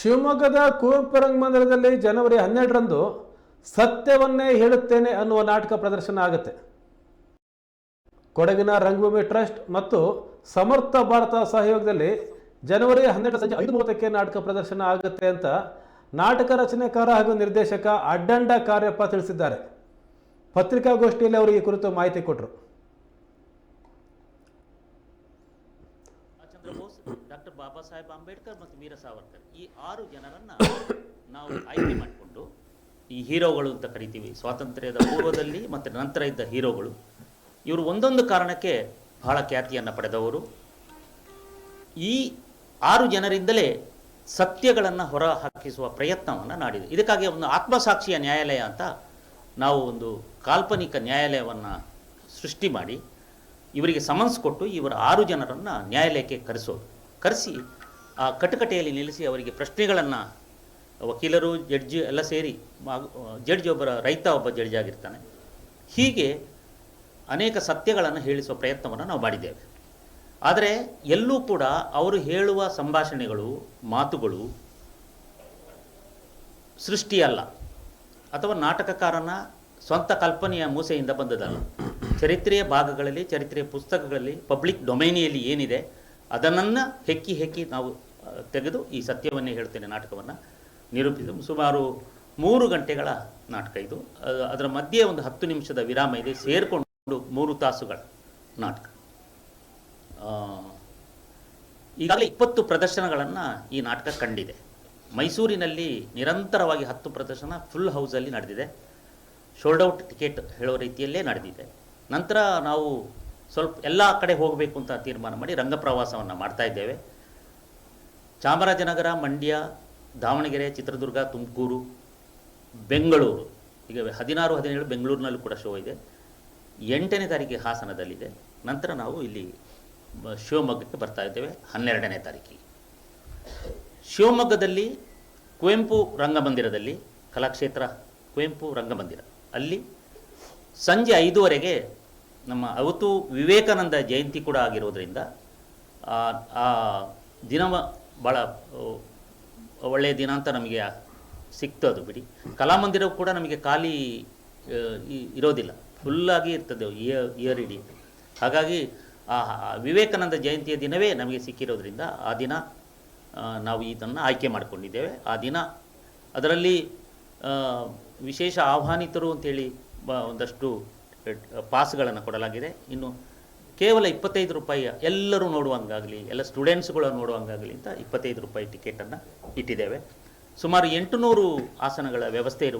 ಶಿವಮೊಗ್ಗದ ಕುವೆಂಪು ರಂಗಮಂದಿರದಲ್ಲಿ ಜನವರಿ ಹನ್ನೆರಡರಂದು ಸತ್ಯವನ್ನೇ ಹೇಳುತ್ತೇನೆ ಅನ್ನುವ ನಾಟಕ ಪ್ರದರ್ಶನ ಆಗುತ್ತೆ. ಕೊಡಗಿನ ರಂಗಭೂಮಿ ಟ್ರಸ್ಟ್ ಮತ್ತು ಸಮರ್ಥ ಭಾರತ ಸಹಯೋಗದಲ್ಲಿ ಜನವರಿ ಹನ್ನೆರಡು ಸಂಜೆ ಐದು ಮೂವತ್ತಕ್ಕೆ ನಾಟಕ ಪ್ರದರ್ಶನ ಆಗುತ್ತೆ ಅಂತ ನಾಟಕ ರಚನೆಕಾರ ಹಾಗೂ ನಿರ್ದೇಶಕ ಅಡ್ಡಂಡ ಕಾರ್ಯಪ್ಪ ತಿಳಿಸಿದ್ದಾರೆ. ಪತ್ರಿಕಾಗೋಷ್ಠಿಯಲ್ಲಿ ಅವರು ಈ ಕುರಿತು ಮಾಹಿತಿ ಕೊಟ್ಟರು ಡಾಕ್ಟರ್ ಬಾಬಾ ಸಾಹೇಬ್ ಅಂಬೇಡ್ಕರ್ ಮತ್ತು ವೀರ ಸಾವರ್ಕರ್ ಈ ಆರು ಜನರನ್ನ ನಾವು ಆಯ್ಕೆ ಮಾಡಿಕೊಂಡು ಈ ಹೀರೋಗಳು ಅಂತ ಕರಿತೀವಿ. ಸ್ವಾತಂತ್ರ್ಯದ ಪೂರ್ವದಲ್ಲಿ ಮತ್ತು ನಂತರ ಇದ್ದ ಹೀರೋಗಳು. ಇವರು ಒಂದೊಂದು ಕಾರಣಕ್ಕೆ ಬಹಳ ಖ್ಯಾತಿಯನ್ನು ಪಡೆದವರು. ಈ ಆರು ಜನರಿಂದಲೇ ಸತ್ಯಗಳನ್ನು ಹೊರ ಹಾಕಿಸುವ ಪ್ರಯತ್ನವನ್ನು ನಾಡಿದೆ. ಇದಕ್ಕಾಗಿ ಒಂದು ಆತ್ಮಸಾಕ್ಷಿಯ ನ್ಯಾಯಾಲಯ ಅಂತ ನಾವು ಒಂದು ಕಾಲ್ಪನಿಕ ನ್ಯಾಯಾಲಯವನ್ನು ಸೃಷ್ಟಿ ಮಾಡಿ. ಇವರಿಗೆ ಸಮನ್ಸ್ ಕೊಟ್ಟು ಇವರ ಆರು ಜನರನ್ನು ನ್ಯಾಯಾಲಯಕ್ಕೆ ಕರೆಸೋದು. ಕರೆಸಿ ಆ ಕಟಕಟೆಯಲ್ಲಿ ನಿಲ್ಲಿಸಿ ಅವರಿಗೆ ಪ್ರಶ್ನೆಗಳನ್ನು ವಕೀಲರು, ಜಡ್ಜಿ ಎಲ್ಲ ಸೇರಿ ಜಡ್ಜ್ ಒಬ್ಬರ ರೈತ ಒಬ್ಬ ಜಡ್ಜ್ ಆಗಿರ್ತಾನೆ. ಹೀಗೆ ಅನೇಕ ಸತ್ಯಗಳನ್ನು ಹೇಳಿಸುವ ಪ್ರಯತ್ನವನ್ನು ನಾವು ಮಾಡಿದ್ದೇವೆ. ಆದರೆ ಎಲ್ಲೂ ಕೂಡ ಅವರು ಹೇಳುವ ಸಂಭಾಷಣೆಗಳು, ಮಾತುಗಳು ಸೃಷ್ಟಿಯಲ್ಲ. ಅಥವಾ ನಾಟಕಕಾರನ ಸ್ವಂತ ಕಲ್ಪನೆಯ ಮೂಸೆಯಿಂದ ಬಂದದಲ್ಲ ಚರಿತ್ರೆಯ ಭಾಗಗಳಲ್ಲಿ, ಚರಿತ್ರೆಯ ಪುಸ್ತಕಗಳಲ್ಲಿ ಪಬ್ಲಿಕ್ ಡೊಮೈನಿಯಲ್ಲಿ ಏನಿದೆ ಅದನ್ನು ಹೆಕ್ಕಿ ಹೆಕ್ಕಿ ನಾವು ತೆಗೆದು ಈ ಸತ್ಯವನ್ನೇ ಹೇಳ್ತೇನೆ ನಾಟಕವನ್ನು. ನಿರೂಪಿಸಿದ ಸುಮಾರು ಮೂರು ಗಂಟೆಗಳ ನಾಟಕ ಇದು. ಅದರ ಮಧ್ಯೆ ಒಂದು ಹತ್ತು ನಿಮಿಷದ ವಿರಾಮ ಇದೆ. ಸೇರಿಕೊಂಡು ಮೂರು ತಾಸುಗಳ ನಾಟಕ. ಈಗಾಗಲೇ ಇಪ್ಪತ್ತು ಪ್ರದರ್ಶನಗಳನ್ನು ಈ ನಾಟಕ ಕಂಡಿದೆ. ಮೈಸೂರಿನಲ್ಲಿ ನಿರಂತರವಾಗಿ ಹತ್ತು ಪ್ರದರ್ಶನ ಫುಲ್ ಹೌಸಲ್ಲಿ ನಡೆದಿದೆ. ಶೋಲ್ಡ್ ಔಟ್ ಟಿಕೆಟ್ ಹೇಳೋ ರೀತಿಯಲ್ಲೇ ನಡೆದಿದೆ. ನಂತರ ನಾವು ಸ್ವಲ್ಪ ಎಲ್ಲ ಕಡೆ ಹೋಗಬೇಕು ಅಂತ ತೀರ್ಮಾನ ಮಾಡಿ ರಂಗಪ್ರವಾಸವನ್ನು ಮಾಡ್ತಾ ಇದ್ದೇವೆ. ಚಾಮರಾಜನಗರ, ಮಂಡ್ಯ, ದಾವಣಗೆರೆ, ಚಿತ್ರದುರ್ಗ, ತುಮಕೂರು, ಬೆಂಗಳೂರು. ಈಗ ಹದಿನಾರು, ಹದಿನೇಳು ಬೆಂಗಳೂರಿನಲ್ಲೂ ಕೂಡ ಶೋ ಇದೆ. ಎಂಟನೇ ತಾರೀಕಿಗೆ ಹಾಸನದಲ್ಲಿದೆ. ನಂತರ ನಾವು ಇಲ್ಲಿ ಶಿವಮೊಗ್ಗಕ್ಕೆ ಬರ್ತಾ ಇದ್ದೇವೆ, ಹನ್ನೆರಡನೇ ತಾರೀಕಿಗೆ. ಶಿವಮೊಗ್ಗದಲ್ಲಿ ಕುವೆಂಪು ರಂಗಮಂದಿರದಲ್ಲಿ, ಕಲಾಕ್ಷೇತ್ರ ಕುವೆಂಪು ರಂಗಮಂದಿರ. ಅಲ್ಲಿ ಸಂಜೆ ಐದೂವರೆಗೆ ನಮ್ಮ ಅವತ್ತು ವಿವೇಕಾನಂದ ಜಯಂತಿ ಕೂಡ ಆಗಿರೋದ್ರಿಂದ, ಆ- ದಿನವ ದಿನ ಭಾಳ ಒಳ್ಳೆಯ ದಿನ ಅಂತ ನಮಗೆ ಸಿಕ್ತು ಅದು ಬಿಡಿ. ಕಲಾಮಂದಿರವು ಕೂಡ ನಮಗೆ ಖಾಲಿ ಇರೋದಿಲ್ಲ. ಫುಲ್ಲಾಗಿ ಇರ್ತದೆ ಇಯರ್ ಇಯರ್ ಇಡೀ. ಹಾಗಾಗಿ ಆ ವಿವೇಕಾನಂದ ಜಯಂತಿಯ ದಿನವೇ ನಮಗೆ ಸಿಕ್ಕಿರೋದ್ರಿಂದ ಆ ದಿನ ನಾವು ಇದನ್ನು ಆಯ್ಕೆ ಮಾಡಿಕೊಂಡಿದ್ದೇವೆ. ಆ ದಿನ ಅದರಲ್ಲಿ ವಿಶೇಷ ಆಹ್ವಾನಿತರು ಅಂತೇಳಿ ಒಂದಷ್ಟು ಪಾಸ್ಗಳನ್ನು ಕೊಡಲಾಗಿದೆ. ಇನ್ನು ಕೇವಲ ಇಪ್ಪತ್ತೈದು ರೂಪಾಯಿಯ ಎಲ್ಲರೂ ನೋಡುವಂಗಾಗಲಿ, ಎಲ್ಲ ಸ್ಟೂಡೆಂಟ್ಸ್ಗಳು ನೋಡುವಂಗಾಗಲಿ ಅಂತ ಇಪ್ಪತ್ತೈದು ರೂಪಾಯಿ ಟಿಕೆಟನ್ನು ಇಟ್ಟಿದ್ದೇವೆ. ಸುಮಾರು ಎಂಟುನೂರು ಆಸನಗಳ ವ್ಯವಸ್ಥೆ ಇರುವ